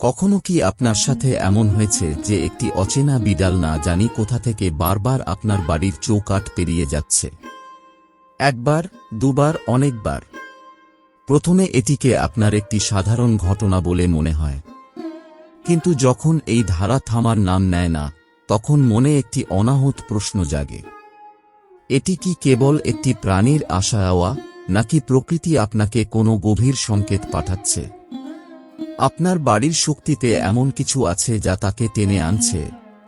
কখনো কি আপনার সাথে এমন হয়েছে যে একটি অচেনা বিড়াল না জানি কোথা থেকে বারবার আপনার বাড়ির চৌকাঠ পেরিয়ে যাচ্ছে? একবার, দুবার, অনেকবার। প্রথমে এটিকে আপনার একটি সাধারণ ঘটনা বলে মনে হয়। কিন্তু যখন এই ধারা থামার নাম নেয় না, তখন মনে একটি অনাহত প্রশ্ন জাগে। এটি কি কেবল একটি প্রাণীর আশা আওয়া নাকি প্রকৃতি আপনাকে কোনো গভীর সংকেত পাঠাচ্ছে? আপনার বাড়ির শক্তিতে এমন কিছু আছে যা তাকে টেনে আনছে,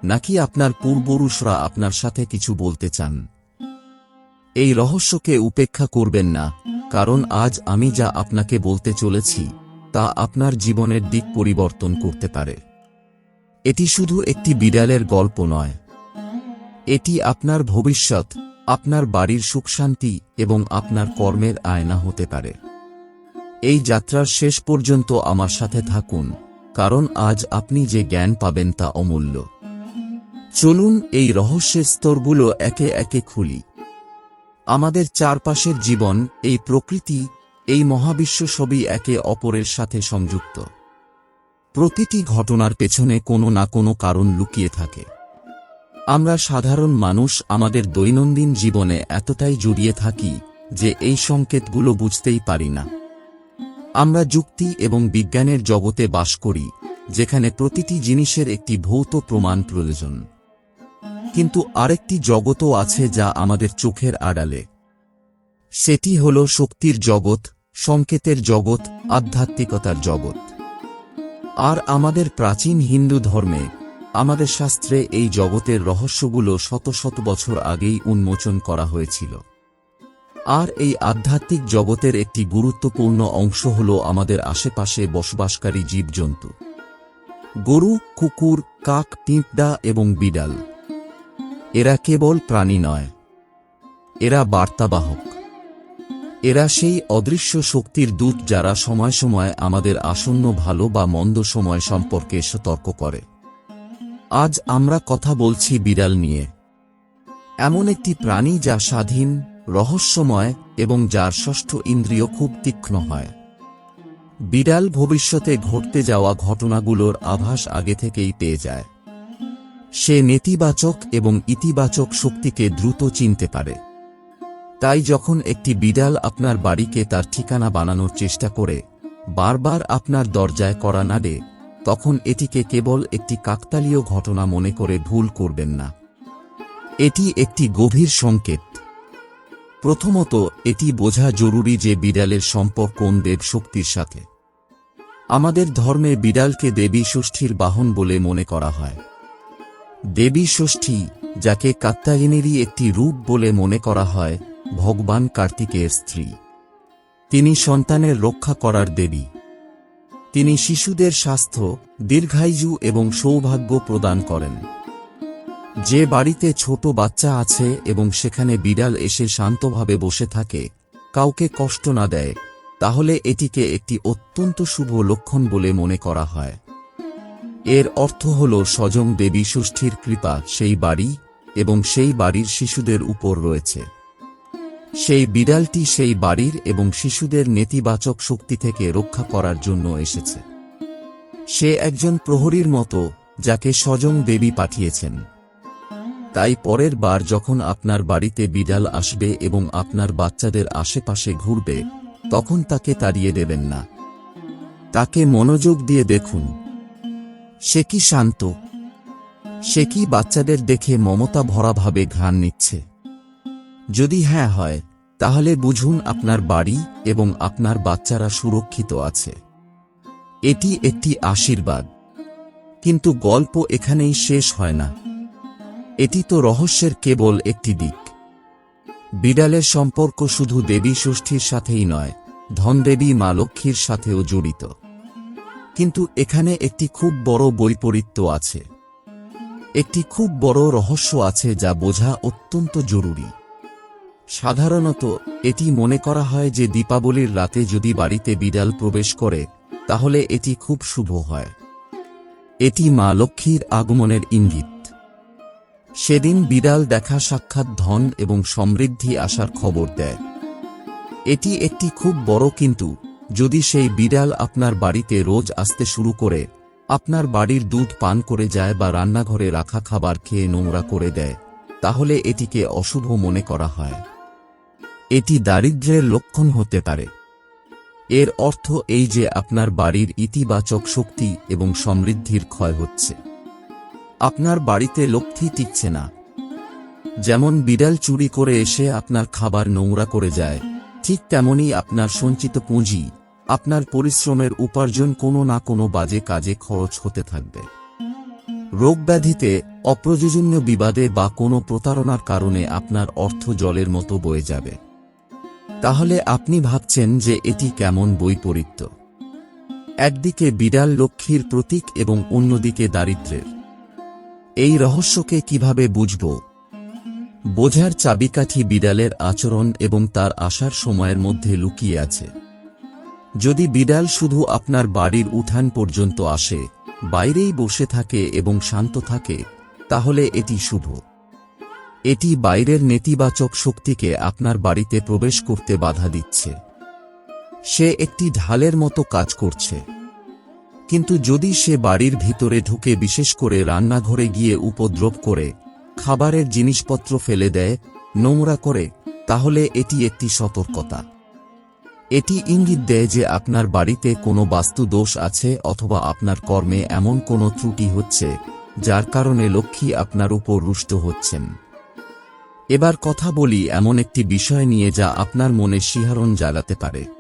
নাকি আপনার পূর্বপুরুষরা আপনার সাথে কিছু বলতে চান? এই রহস্যকে উপেক্ষা করবেন না, কারণ আজ আমি যা আপনাকে বলতে চলেছি, তা আপনার জীবনের দিক পরিবর্তন করতে পারে। এটি শুধু একটি বিড়ালের গল্প নয়। এটি আপনার ভবিষ্যৎ, আপনার বাড়ির সুখশান্তি এবং আপনার কর্মের আয়না হতে পারে। এই যাত্রার শেষ পর্যন্ত আমার সাথে থাকুন, কারণ আজ আপনি যে জ্ঞান পাবেন তা অমূল্য। চলুন এই রহস্যের স্তরগুলো একে একে খুলি। আমাদের চারপাশের জীবন, এই প্রকৃতি, এই মহাবিশ্ব সবই একে অপরের সাথে সংযুক্ত। প্রতিটি ঘটনার পেছনে কোনো না কোনো কারণ লুকিয়ে থাকে। আমরা সাধারণ মানুষ, আমাদের দৈনন্দিন জীবনে এতটাই জড়িয়ে থাকি যে এই সংকেতগুলো বুঝতেই পারি না। আমরা যুক্তি এবং বিজ্ঞানের জগতে বাস করি, যেখানে প্রতিটি জিনিসের একটি ভৌত প্রমাণ প্রয়োজন। কিন্তু আরেকটি জগতও আছে যা আমাদের চোখের আড়ালে। সেটি হল শক্তির জগৎ, সংকেতের জগৎ, আধ্যাত্মিকতার জগৎ। আর আমাদের প্রাচীন হিন্দু ধর্মে, আমাদের শাস্ত্রে এই জগতের রহস্যগুলো শত শত বছর আগেই উন্মোচন করা হয়েছিল। আর এই আধ্যাত্মিক জগতের একটি গুরুত্বপূর্ণ অংশ হল আমাদের আশেপাশে বসবাসকারী জীবজন্তু। গরু, কুকুর, কাক, পিঁপড়া এবং বিড়াল। এরা কেবল প্রাণী নয়। এরা বার্তাবাহক। এরা সেই অদৃশ্য শক্তির দূত যারা সময় সময় আমাদের আসন্ন ভালো বা মন্দ সময় সম্পর্কে সতর্ক করে। আজ আমরা কথা বলছি বিড়াল নিয়ে। এমন একটি প্রাণী যা স্বাধীন রহস্যময় এবং যার ষষ্ঠ ইন্দ্রিয় খুব তীক্ষ্ণ হয়। বিড়াল ভবিষ্যতে ঘটতে যাওয়া ঘটনাগুলোর আভাস আগে থেকেই পেয়ে যায়। সে নেতিবাচক এবং ইতিবাচক শক্তিকে দ্রুত চিনতে পারে। তাই যখন একটি বিড়াল আপনার বাড়িকে তার ঠিকানা বানানোর চেষ্টা করে, বারবার আপনার দরজায় করা নাড়ে, তখন এটিকে কেবল একটি কাকতালীয় ঘটনা মনে করে ভুল করবেন না। এটি একটি গভীর সংকেত। প্রথমত, এটি বোঝা জরুরি যে বিড়ালের সম্পর্ক কোন দেব শক্তির সাথে। আমাদের ধর্মে বিড়ালকে দেবী ষষ্ঠীর বাহন বলে মনে করা হয়। দেবী ষষ্ঠী, যাকে কাত্তায়িনীরই একটি রূপ বলে মনে করা হয়, ভগবান কার্তিকের স্ত্রী। তিনি সন্তানের রক্ষা করার দেবী। তিনি শিশুদের স্বাস্থ্য, দীর্ঘায়ু এবং সৌভাগ্য প্রদান করেন। যে বাড়িতে ছোট বাচ্চা আছে এবং সেখানে বিড়াল এসে শান্তভাবে বসে থাকে, কাউকে কষ্ট না দেয়, তাহলে এটিকে একটি অত্যন্ত শুভ লক্ষণ বলে মনে করা হয়। এর অর্থ হল স্বজং দেবী ষষ্ঠীর কৃপা সেই বাড়ি এবং সেই বাড়ির শিশুদের উপর রয়েছে। সেই বিড়ালটি সেই বাড়ির এবং শিশুদের নেতিবাচক শক্তি থেকে রক্ষা করার জন্য এসেছে। সে একজন প্রহরীর মতো, যাকে স্বজং দেবী পাঠিয়েছেন। তাই পরের বার যখন আপনার বাড়িতে বিড়াল আসবে এবং আপনার বাচ্চাদের আশেপাশে ঘুরবে, তখন তাকে তাড়িয়ে দেবেন না। তাকে মনোযোগ দিয়ে দেখুন। সে কি শান্ত। সে কি বাচ্চাদের দেখে মমতা ভরাভাবে ঘ্রাণ নিচ্ছে। যদি হ্যাঁ হয়, তাহলে বুঝুন আপনার বাড়ি এবং আপনার বাচ্চারা সুরক্ষিত আছে। এটি একটি আশীর্বাদ। কিন্তু গল্প এখানেই শেষ হয় না। এটি তো রহস্যের কেবল একটি দিক। বিড়ালের সম্পর্ক শুধু দেবী ষষ্ঠীর সাথেই নয়, ধনদেবী মা লক্ষ্মীর সাথেও জড়িত। কিন্তু এখানে একটি খুব বড় বৈপরীত্য আছে। একটি খুব বড় রহস্য আছে যা বোঝা অত্যন্ত জরুরি। সাধারণত, এটি মনে করা হয় যে দীপাবলির রাতে যদি বাড়িতে বিড়াল প্রবেশ করে, তাহলে এটি খুব শুভ হয়। এটি মা লক্ষ্মীর আগমনের ইঙ্গিত। সেদিন বিড়াল দেখা সাক্ষাৎ ধন এবং সমৃদ্ধি আসার খবর দেয়। এটি একটি খুব বড় কিন্তু, যদি সেই বিড়াল আপনার বাড়িতে রোজ আসতে শুরু করে, আপনার বাড়ির দুধ পান করে যায় বা রান্নাঘরে রাখা খাবার খেয়ে নোংরা করে দেয়, তাহলে এটিকে অশুভ মনে করা হয়। এটি দারিদ্র্যের লক্ষণ হতে পারে। এর অর্থ এই যে আপনার বাড়ির ইতিবাচক শক্তি এবং সমৃদ্ধির ক্ষয় হচ্ছে। আপনার বাড়িতে লক্ষ্মী টিকছে না। যেমন বিড়াল চুরি করে এসে আপনার খাবার নোংরা করে যায়, ঠিক তেমনই আপনার সঞ্চিত পুঁজি, আপনার পরিশ্রমের উপার্জন কোনো না কোনো বাজে কাজে খরচ হতে থাকবে। রোগব্যাধিতে অপ্রয়োজনীয় বিবাদে বা কোনো প্রতারণার কারণে আপনার অর্থ জলের মতো বয়ে যাবে। তাহলে আপনি ভাবছেন যে এটি কেমন বৈপরীত্য। একদিকে বিড়াল লক্ষ্মীর প্রতীক এবং অন্যদিকে দারিদ্র্যের এই রহস্যকে কীভাবে বুঝব? বোঝার চাবিকাঠি বিড়ালের আচরণ এবং তার আসার সময়ের মধ্যে লুকিয়ে আছে। যদি বিড়াল শুধু আপনার বাড়ির উঠান পর্যন্ত আসে, বাইরেই বসে থাকে এবং শান্ত থাকে, তাহলে এটি শুভ। এটি বাইরের নেতিবাচক শক্তিকে আপনার বাড়িতে প্রবেশ করতে বাধা দিচ্ছে। সে একটি ঢালের মতো কাজ করছে। কিন্তু যদি সে বাড়ির ভিতরে ঢুকে বিশেষ করে রান্নাঘরে গিয়ে উপদ্রব করে, খাবারের জিনিসপত্র ফেলে দেয়, নোংরা করে, তাহলে এটি একটি সতর্কতা। এটি ইঙ্গিত দেয় যে আপনার বাড়িতে কোনো বাস্তু দোষ আছে অথবা আপনার কর্মে এমন কোনো ত্রুটি হচ্ছে, যার কারণে লক্ষ্মী আপনার উপর রুষ্ট হচ্ছেন। এবার কথা বলি এমন একটি বিষয় নিয়ে যা আপনার মনে শিহরণ জ্বালাতে পারে।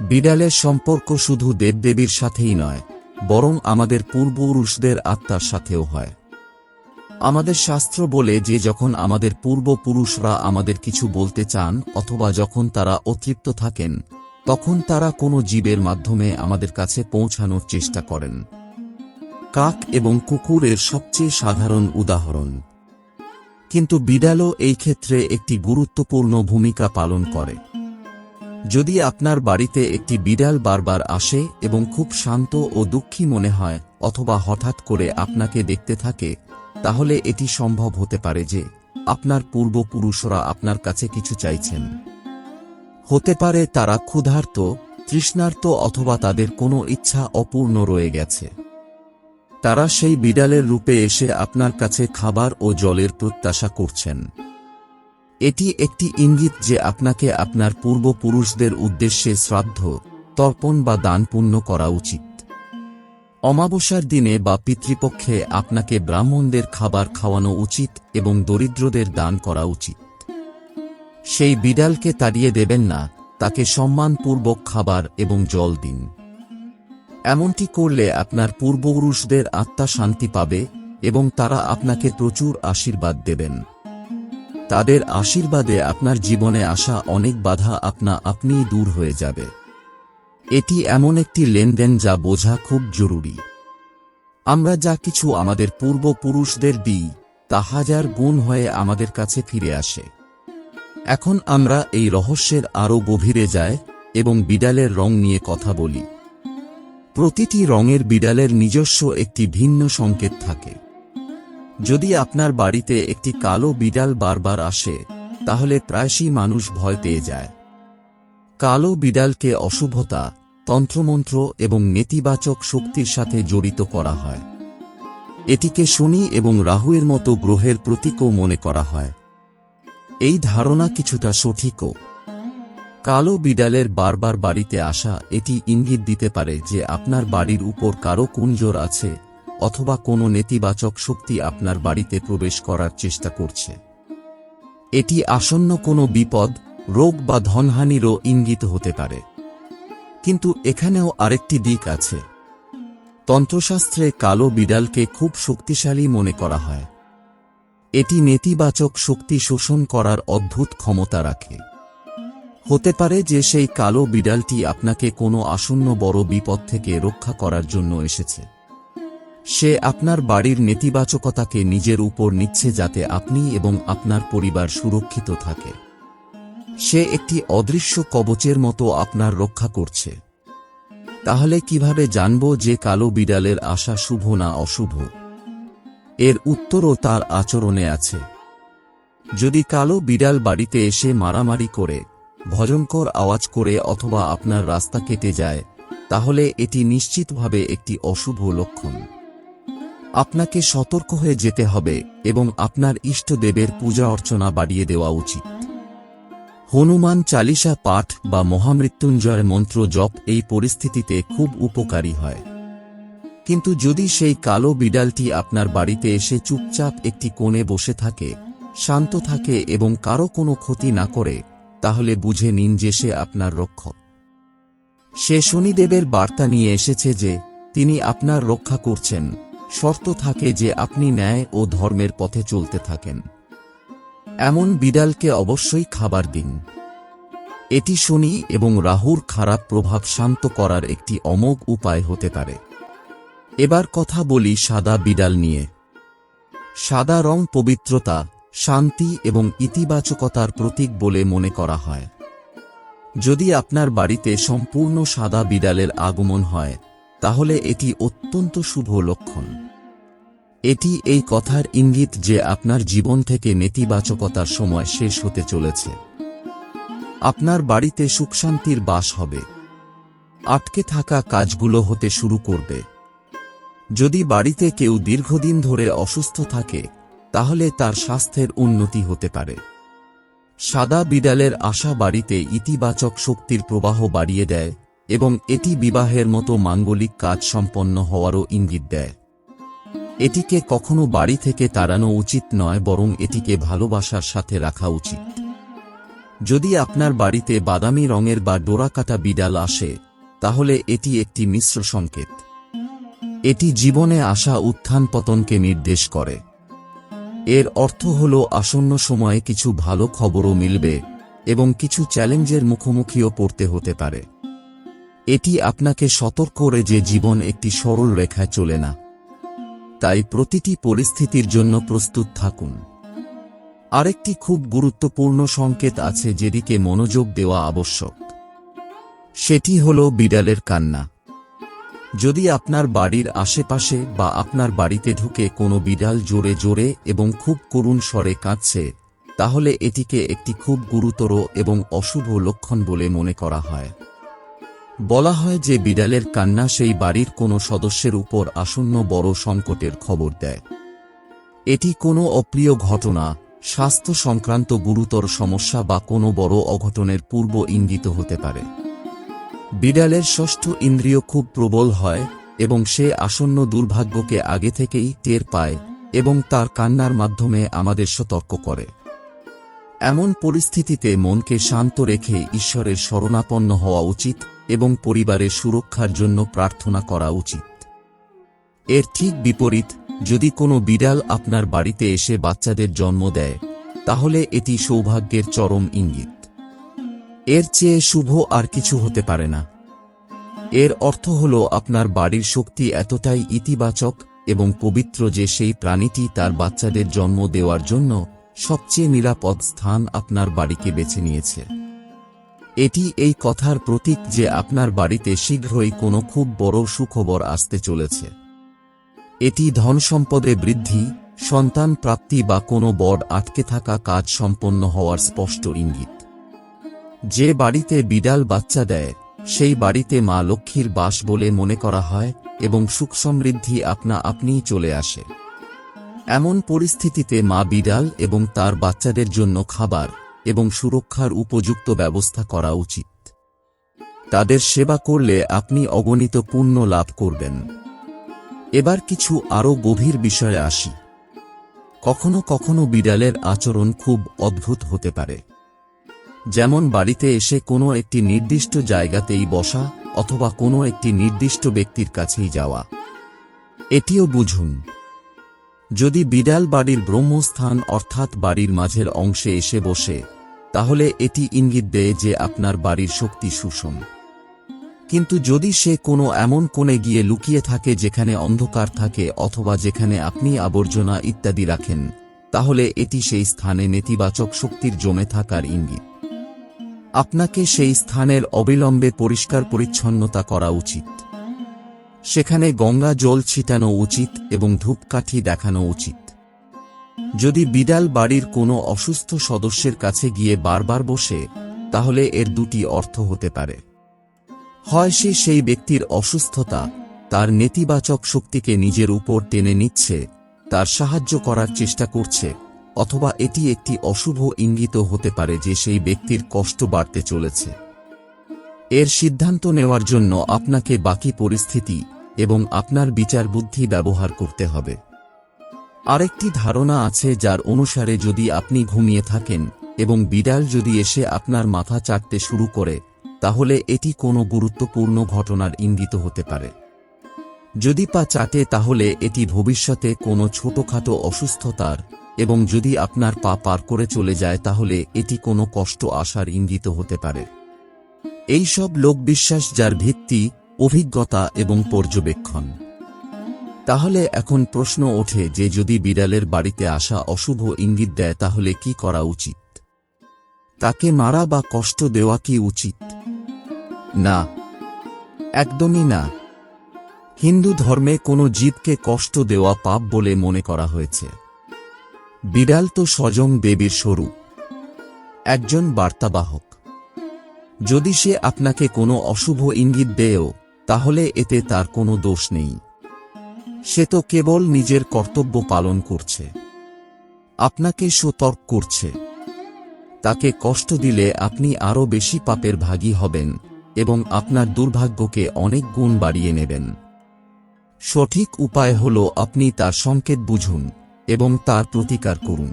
বিড়ালের সম্পর্ক শুধু দেবদেবীর সাথেই নয়, বরং আমাদের পূর্বপুরুষদের আত্মার সাথেও হয়। আমাদের শাস্ত্র বলে যে যখন আমাদের পূর্বপুরুষরা আমাদের কিছু বলতে চান অথবা যখন তারা অতৃপ্ত থাকেন, তখন তারা কোনো জীবের মাধ্যমে আমাদের কাছে পৌঁছানোর চেষ্টা করেন। কাক এবং কুকুরের সবচেয়ে সাধারণ উদাহরণ। কিন্তু বিড়ালও এই ক্ষেত্রে একটি গুরুত্বপূর্ণ ভূমিকা পালন করে। যদি আপনার বাড়িতে একটি বিড়াল বারবার আসে এবং খুব শান্ত ও দুঃখী মনে হয়, অথবা হঠাৎ করে আপনাকে দেখতে থাকে, তাহলে এটি সম্ভব হতে পারে যে আপনার পূর্বপুরুষরা আপনার কাছে কিছু চাইছেন। হতে পারে তারা ক্ষুধার্ত, তৃষ্ণার্ত অথবা তাদের কোনো ইচ্ছা অপূর্ণ রয়ে গেছে। তারা সেই বিড়ালের রূপে এসে আপনার কাছে খাবার ও জলের প্রত্যাশা করছেন। এটি একটি ইঙ্গিত যে আপনাকে আপনার পূর্বপুরুষদের উদ্দেশ্যে শ্রাদ্ধ, তর্পণ বা দান পুণ্য করা উচিত। অমাবস্যার দিনে বা পিতৃপক্ষে আপনাকে ব্রাহ্মণদের খাবার খাওয়ানো উচিত এবং দরিদ্রদের দান করা উচিত। সেই বিড়ালকে তাড়িয়ে দেবেন না, তাকে সম্মানপূর্বক খাবার এবং জল দিন। এমনটি করলে আপনার পূর্বপুরুষদের আত্মা শান্তি পাবে এবং তারা আপনাকে প্রচুর আশীর্বাদ দেবেন। তাদের আশীর্বাদে আপনার জীবনে আসা অনেক বাধা আপনা আপনিই দূর হয়ে যাবে। এটি এমন একটি লেনদেন যা বোঝা খুব জরুরি। আমরা যা কিছু আমাদের পূর্বপুরুষদের দিই, তা হাজার গুণ হয়ে আমাদের কাছে ফিরে আসে। এখন আমরা এই রহস্যের আরও গভীরে যায় এবং বিড়ালের রং নিয়ে কথা বলি। প্রতিটি রঙের বিড়ালের নিজস্ব একটি ভিন্ন সংকেত থাকে। যদি আপনার বাড়িতে একটি কালো বিড়াল বারবার আসে, তাহলে প্রায়শই মানুষ ভয় পেয়ে যায়। কালো বিড়ালকে অশুভতা, তন্ত্রমন্ত্র এবং নেতিবাচক শক্তির সাথে জড়িত করা হয়। এটিকে শনি এবং রাহুয়ের মতো গ্রহের প্রতীকও মনে করা হয়। এই ধারণা কিছুটা সঠিকও। কালো বিড়ালের বারবার বাড়িতে আসা এটি ইঙ্গিত দিতে পারে যে আপনার বাড়ির উপর কারও কুঞ্জর আছে অথবা কোনো নেতিবাচক শক্তি আপনার বাড়িতে প্রবেশ করার চেষ্টা করছে। এটি আসন্ন কোনো বিপদ, রোগ বা ধনহানিরও ইঙ্গিত হতে পারে। কিন্তু এখানেও আরেকটি দিক আছে। তন্ত্রশাস্ত্রে কালো বিড়ালকে খুব শক্তিশালী মনে করা হয়। এটি নেতিবাচক শক্তি শোষণ করার অদ্ভুত ক্ষমতা রাখে। হতে পারে যে সেই কালো বিড়ালটি আপনাকে কোনো আসন্ন বড় বিপদ থেকে রক্ষা করার জন্য এসেছে। সে আপনার বাড়ির নেতিবাচকতাকে নিজের উপর নিচ্ছে যাতে আপনি এবং আপনার পরিবার সুরক্ষিত থাকে। সে একটি অদৃশ্য কবচের মতো আপনার রক্ষা করছে। তাহলে কীভাবে জানব যে কালো বিড়ালের আশা শুভ না অশুভ? এর উত্তরও তার আচরণে আছে। যদি কালো বিড়াল বাড়িতে এসে মারামারি করে, ভয়ঙ্কর আওয়াজ করে অথবা আপনার রাস্তা কেটে যায়, তাহলে এটি নিশ্চিতভাবে একটি অশুভ লক্ষণ। আপনাকে সতর্ক হয়ে যেতে হবে এবং আপনার ইষ্টদেবের পূজা অর্চনা বাড়িয়ে দেওয়া উচিত। হনুমান চালিসা পাঠ বা মহামৃত্যুঞ্জয় মন্ত্র জপ এই পরিস্থিতিতে খুব উপকারী হয়। কিন্তু যদি সেই কালো বিড়ালটি আপনার বাড়িতে এসে চুপচাপ একটি কোণে বসে থাকে, শান্ত থাকে এবং কারও কোনো ক্ষতি না করে, তাহলে বুঝে নিন যে সে আপনার রক্ষক। সে শনিদেবের বার্তা নিয়ে এসেছে যে, তিনি আপনার রক্ষা করছেন। শর্ত থাকে যে আপনি ন্যায় ও ধর্মের পথে চলতে থাকেন। এমন বিড়ালকে অবশ্যই খাবার দিন। এটি শনি এবং রাহুর খারাপ প্রভাব শান্ত করার একটি অমোঘ উপায় হতে পারে। এবার কথা বলি সাদা বিড়াল নিয়ে। সাদা রং পবিত্রতা, শান্তি এবং ইতিবাচকতার প্রতীক বলে মনে করা হয়। যদি আপনার বাড়িতে সম্পূর্ণ সাদা বিড়ালের আগমন হয় তাহলে এটি অত্যন্ত শুভ লক্ষণ। এটি এই কথার ইঙ্গিত যে আপনার জীবন থেকে নেতিবাচকতার সময় শেষ হতে চলেছে। আপনার বাড়িতে সুখশান্তির বাস হবে। আটকে থাকা কাজগুলো হতে শুরু করবে। যদি বাড়িতে কেউ দীর্ঘদিন ধরে অসুস্থ থাকে, তাহলে তার স্বাস্থ্যের উন্নতি হতে পারে। সাদা বিড়ালের আশা বাড়িতে ইতিবাচক শক্তির প্রবাহ বাড়িয়ে দেয় এবং এটি বিবাহের মতো মাঙ্গলিক কাজ সম্পন্ন হওয়ারও ইঙ্গিত দেয়। এটিকে কখনো বাড়ি থেকে তাড়ানো উচিত নয়, বরং এটিকে ভালোবাসার সাথে রাখা উচিত। যদি আপনার বাড়িতে বাদামি রঙের বা ডোরাকাটা বিড়াল আসে, তাহলে এটি একটি মিশ্র সংকেত। এটি জীবনে আসা উত্থান পতনকে নির্দেশ করে। এর অর্থ হল আসন্ন সময়ে কিছু ভালো খবরও মিলবে এবং কিছু চ্যালেঞ্জের মুখোমুখিও পড়তে হতে পারে। এটি আপনাকে সতর্ক করে যে জীবন একটি সরল রেখায় চলে না। তাই প্রতিটি পরিস্থিতির জন্য প্রস্তুত থাকুন। আরেকটি খুব গুরুত্বপূর্ণ সংকেত আছে যেদিকে মনোযোগ দেওয়া আবশ্যক। সেটি হল বিড়ালের কান্না। যদি আপনার বাড়ির আশেপাশে বা আপনার বাড়িতে ঢুকে কোনো বিড়াল জোরে জোরে এবং খুব করুণ স্বরে কাঁদছে, তাহলে এটিকে একটি খুব গুরুতর এবং অশুভ লক্ষণ বলে মনে করা হয়। বলা হয় যে বিড়ালের কান্না সেই বাড়ির কোনো সদস্যের উপর আসন্ন বড় সংকটের খবর দেয়। এটি কোনো অপ্রিয় ঘটনা, স্বাস্থ্য সংক্রান্ত গুরুতর সমস্যা বা কোনো বড় অঘটনের পূর্ব ইঙ্গিত হতে পারে। বিড়ালের ষষ্ঠ ইন্দ্রিয় খুব প্রবল হয় এবং সে আসন্ন দুর্ভাগ্যকে আগে থেকেই টের পায় এবং তার কান্নার মাধ্যমে আমাদের সতর্ক করে। এমন পরিস্থিতিতে মনকে শান্ত রেখে ঈশ্বরের শরণাপন্ন হওয়া উচিত এবং পরিবারের সুরক্ষার জন্য প্রার্থনা করা উচিত। এর ঠিক বিপরীত, যদি কোনো বিড়াল আপনার বাড়িতে এসে বাচ্চাদের জন্ম দেয়, তাহলে এটি সৌভাগ্যের চরম ইঙ্গিত। এর চেয়ে শুভ আর কিছু হতে পারে না। এর অর্থ হল আপনার বাড়ির শক্তি এতটাই ইতিবাচক এবং পবিত্র যে সেই প্রাণীটি তার বাচ্চাদের জন্ম দেওয়ার জন্য সবচেয়ে নিরাপদ স্থান আপনার বাড়িকে বেছে নিয়েছে। এটি এই কথার প্রতীক যে আপনার বাড়িতে শীঘ্রই কোনো খুব বড় সুখবর আসতে চলেছে। এটি ধন সম্পদে বৃদ্ধি, সন্তান প্রাপ্তি বা কোনো বড় আটকে থাকা কাজ সম্পন্ন হওয়ার স্পষ্ট ইঙ্গিত। যে বাড়িতে বিড়াল বাচ্চা দেয়, সেই বাড়িতে মা লক্ষ্মীর বাস বলে মনে করা হয় এবং সুখ সমৃদ্ধি আপনা আপনিই চলে আসে। এমন পরিস্থিতিতে মা বিড়াল এবং তার বাচ্চাদের জন্য খাবার এবং সুরক্ষার উপযুক্ত ব্যবস্থা করা উচিত। তাদের সেবা করলে আপনি অগণিত পুণ্য লাভ করবেন। এবার কিছু আরও গভীর বিষয়ে আসি। কখনো কখনো বিড়ালের আচরণ খুব অদ্ভুত হতে পারে। যেমন বাড়িতে এসে কোনো একটি নির্দিষ্ট জায়গাতেই বসা অথবা কোনো একটি নির্দিষ্ট ব্যক্তির কাছেই যাওয়া। এটিও বুঝুন যদি বিড়াল বাড়ির ব্রহ্মস্থান অর্থাৎ বাড়ির মাঝের অংশে এসে বসে, তাহলে এটি ইঙ্গিত দেয় যে আপনার বাড়ির শক্তি সুষম কিন্তু যদি সে কোনো এমন কোণে গিয়ে লুকিয়ে থাকে যেখানে অন্ধকার থাকে অথবা যেখানে আপনি আবর্জনা ইত্যাদি রাখেন, তাহলে এটি সেই স্থানে নেতিবাচক শক্তির জমে থাকার ইঙ্গিত। আপনাকে সেই স্থানের অবিলম্বে পরিষ্কার পরিচ্ছন্নতা করা উচিত। সেখানে গঙ্গা জল ছিটানো উচিত এবং ধূপকাঠি দেখানো উচিত। যদি বিড়াল বাড়ির কোনো অসুস্থ সদস্যের কাছে গিয়ে বারবার বসে, তাহলে এর দুটি অর্থ হতে পারে। হয় সে সেই ব্যক্তির অসুস্থতা, তার নেতিবাচক শক্তিকে নিজের উপর টেনে নিচ্ছে, তার সাহায্য করার চেষ্টা করছে, অথবা এটি একটি অশুভ ইঙ্গিত হতে পারে যে সেই ব্যক্তির কষ্ট বাড়তে চলেছে। এর সিদ্ধান্ত নেওয়ার জন্য আপনাকে বাকি পরিস্থিতি এবং আপনার বিচার বুদ্ধি ব্যবহার করতে হবে। আরেকটি ধারণা আছে যার অনুসারে যদি আপনি ঘুমিয়ে থাকেন এবং বিড়াল যদি এসে আপনার মাথা চাটতে শুরু করে, তাহলে এটি কোনো গুরুত্বপূর্ণ ঘটনার ইঙ্গিত হতে পারে। যদি পা চাটে, তাহলে এটি ভবিষ্যতে কোনো ছোটখাটো অসুস্থতার এবং যদি আপনার পা পার করে চলে যায়, তাহলে এটি কোনো কষ্ট আসার ইঙ্গিত হতে পারে। এই সব লোকবিশ্বাস যার ভিত্তি অভিজ্ঞতা এবং পর্যবেক্ষণ। তাহলে এখন প্রশ্ন ওঠে যে যদি বিড়ালের বাড়িতে আসা অশুভ ইঙ্গিত দেয়, তাহলে কি করা উচিত? তাকে মারা বা কষ্ট দেওয়া কি উচিত? না। একদমই না। হিন্দু ধর্মে কোনো জীবকে কষ্ট দেওয়া পাপ বলে মনে করা হয়েছে। বিড়াল তো স্বজং দেবীর স্বরূপ। একজন বার্তাবাহক। যদি সে আপনাকে কোনো অশুভ ইঙ্গিত দেয়ও তাহলে এতে তার কোনো দোষ নেই। সে তো কেবল নিজের কর্তব্য পালন করছে। আপনাকে সতর্ক করছে। তাকে কষ্ট দিলে আপনি আরও বেশি পাপের ভাগী হবেন এবং আপনার দুর্ভাগ্যকে অনেক গুণ বাড়িয়ে নেবেন। সঠিক উপায় হল আপনি তার সংকেত বুঝুন এবং তার প্রতিকার করুন।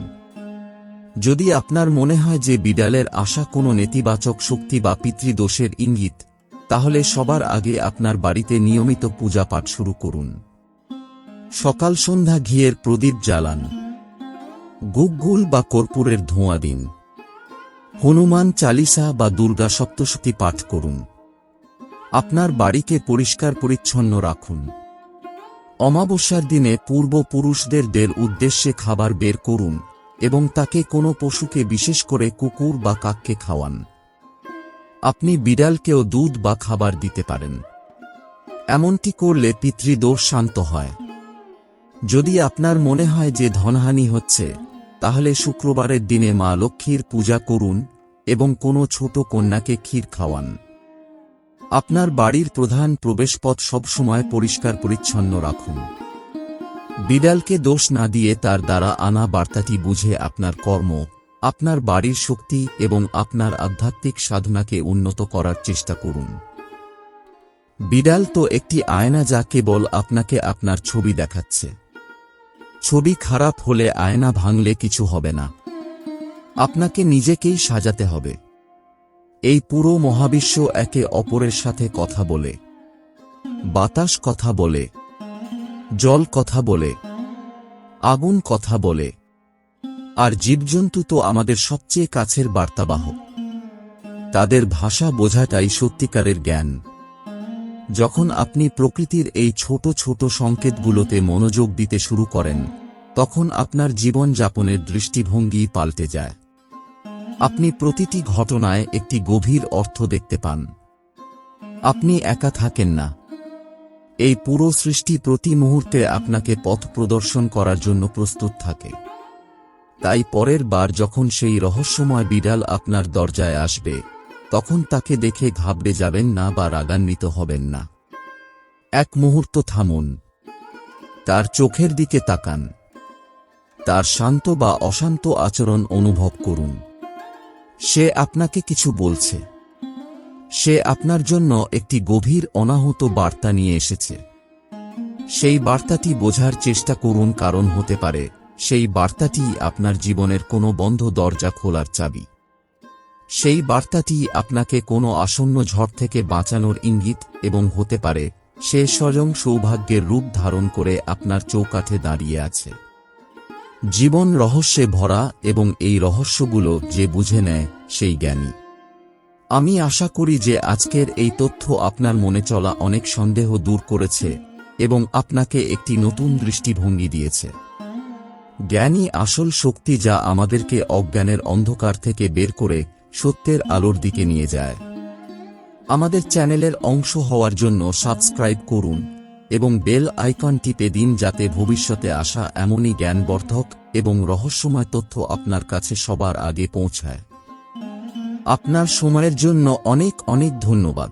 যদি আপনার মনে হয় যে বিড়ালের আশা কোনো নেতিবাচক শক্তি বা পিতৃদোষের ইঙ্গিত তাহলে সবার আগে আপনার বাড়িতে নিয়মিত পূজা পাঠ শুরু করুন। সকাল সন্ধ্যা ঘিয়ের প্রদীপ জ্বালান। গুগগুল বা কর্পূরের ধোঁয়া দিন। হনুমান চালিসা বা দুর্গা সপ্তশতী পাঠ করুন। আপনার বাড়িকে পরিষ্কার পরিচ্ছন্ন রাখুন। অমাবস্যার দিনে পূর্বপুরুষদের দের উদ্দেশ্যে খাবার বের করুন এবং তাকে কোনো পশুকে বিশেষ করে কুকুর বা কাককে খাওয়ান। আপনি বিড়ালকেও দুধ বা খাবার দিতে পারেন। এমনটি করলে পিতৃদোষ শান্ত হয়। যদি আপনার মনে হয় যে ধনহানি হচ্ছে, তাহলে শুক্রবারের দিনে মা লক্ষ্মীর পূজা করুন এবং কোনো ছোট কন্যাকে ক্ষীর খাওয়ান। আপনার বাড়ির প্রধান প্রবেশপথ সবসময় পরিষ্কার পরিচ্ছন্ন রাখুন। বিড়ালকে দোষ না দিয়ে তার দ্বারা আনা বার্তাটি বুঝে আপনার কর্ম আপনার বাড়ির শক্তি এবং আপনার আধ্যাত্মিক সাধনাকে উন্নত করার চেষ্টা করুন। বিড়াল তো একটি আয়না যা কেবল আপনাকে আপনার ছবি দেখাচ্ছে। ছবি খারাপ হলে আয়না ভাঙলে কিছু হবে না। আপনাকে নিজেকেই সাজাতে হবে। এই পুরো মহাবিশ্ব একে অপরের সাথে কথা বলে। বাতাস কথা বলে। জল কথা বলে। আগুন কথা বলে। আর জীবজন্তু তো আমাদের সবচেয়ে কাছের বার্তাবাহক। তাদের ভাষা বোঝাটাই সত্যিকারের জ্ঞান। যখন আপনি প্রকৃতির এই ছোট ছোট সংকেতগুলোতে মনোযোগ দিতে শুরু করেন, তখন আপনার জীবনযাপনের দৃষ্টিভঙ্গি পাল্টে যায়। আপনি প্রতিটি ঘটনায় একটি গভীর অর্থ দেখতে পান। আপনি একা থাকেন না। এই পুরো সৃষ্টি প্রতি মুহূর্তে আপনাকে পথ প্রদর্শন করার জন্য প্রস্তুত থাকে। তাই পরের বার যখন সেই রহস্যময় বিড়াল আপনার দরজায় আসবে, তখন তাকে দেখে ঘাবড়ে যাবেন না বা রাগান্বিত হবেন না। এক মুহূর্ত থামুন। তার চোখের দিকে তাকান। তার শান্ত বা অশান্ত আচরণ অনুভব করুন। সে আপনাকে কিছু বলছে। সে আপনার জন্য একটি গভীর অনাহত বার্তা নিয়ে এসেছে। সেই বার্তাটি বোঝার চেষ্টা করুন কারণ হতে পারে। সেই বার্তাটি আপনার জীবনের কোনো বন্ধ দরজা খোলার চাবি। সেই বার্তাটি আপনাকে কোনো আসন্ন ঝড় থেকে বাঁচানোর ইঙ্গিত এবং হতে পারে সে স্বয়ং সৌভাগ্যের রূপ ধারণ করে আপনার চৌকাঠে দাঁড়িয়ে আছে। জীবন রহস্যে ভরা এবং এই রহস্যগুলো যে বুঝে নেয় সেই জ্ঞানী। আমি আশা করি যে আজকের এই তথ্য আপনার মনে চলা অনেক সন্দেহ দূর করেছে এবং আপনাকে একটি নতুন দৃষ্টিভঙ্গি দিয়েছে। জ্ঞানী আসল শক্তি যা আমাদেরকে অজ্ঞানের অন্ধকার থেকে বের করে সত্যের আলোর দিকে নিয়ে যায়। আমাদের চ্যানেলের অংশ হওয়ার জন্য সাবস্ক্রাইব করুন এবং বেল আইকন টিপে দিন যাতে ভবিষ্যতে আসা এমনই জ্ঞানবর্ধক এবং রহস্যময় তথ্য আপনার কাছে সবার আগে পৌঁছায়। আপনার সময়ের জন্য অনেক অনেক ধন্যবাদ।